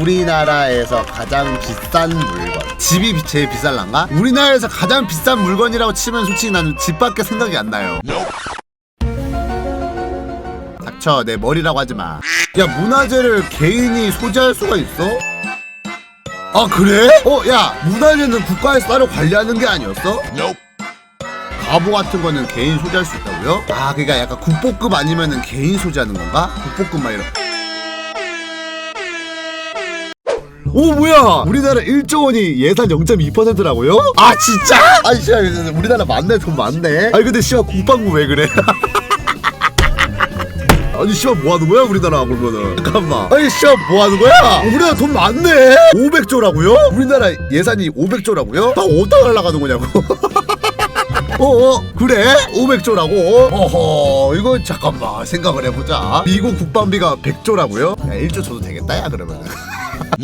우리나라에서 가장 비싼 물건 집이 비- 제일 비쌀란가? 우리나라에서 가장 비싼 물건이라고 치면 솔직히 나는 집밖에 생각이 안 나요 닥쳐 내 머리라고 하지마 야 문화재를 개인이 소지할 수가 있어? 아 그래? 어 야 문화재는 국가에서 따로 관리하는 게 아니었어? 가보 같은 거는 개인 소지할 수 있다고요? 아 그러니까 약간 국보급 아니면은 개인 소지하는 건가? 국보급만 이런 오 뭐야 우리나라 1조 원이 예산 0.2%라고요? 아 진짜? 아 진짜 우리나라 많네 돈 많네 아니 근데 씨발 국방부 왜 그래? 아니 씨발 뭐 하는 거야 우리나라 그러면은 잠깐만 아니 씨발 뭐 하는 거야 우리나라 돈 많네 500조라고요? 우리나라 예산이 500조라고요? 나 어디다 날라가는 거냐고 어어 그래? 500조라고? 어허 이거 잠깐만 생각을 해보자 미국 국방비가 100조라고요? 야 1조 줘도 되겠다 야 그러면은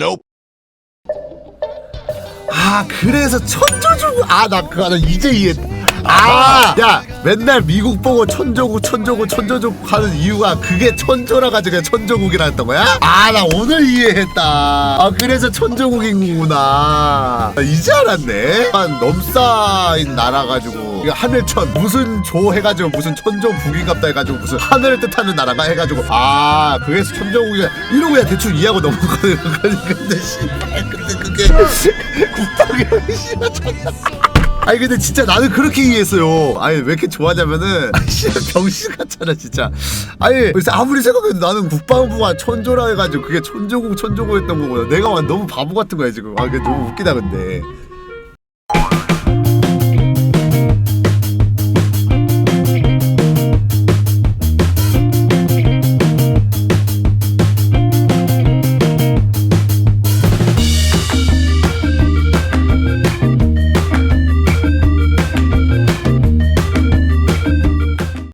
아 그래서 천조주. 아나 그거 나 이제 이해했다 아 야 맨날 미국 보고 천조국 천조국 천조국 하는 이유가 그게 천조라 가지고 천조국이라 했던 거야? 아 나 오늘 이해했다. 아 그래서 천조국인 거구나. 아, 이제 알았네. 한 넘사인 나라 가지고 하늘천 무슨 조 해가지고 무슨 천조국인갑다 해가지고 무슨 하늘을 뜻하는 나라가 해가지고 아 그래서 천조국이야. 이러고 그냥 대충 이해하고 넘어가는 근데 씨발 근데 그게 국방이랑 씨발 아니 근데 진짜 나는 그렇게 이해했어요. 아니 왜 이렇게 좋아하냐면은 병신 같잖아 진짜. 아니 그래서 아무리 생각해도 나는 국방부가 천조라 해가지고 그게 천조국 천조국했던 거고 내가 완 너무 바보 같은 거야 지금. 아 그게 너무 웃기다 근데.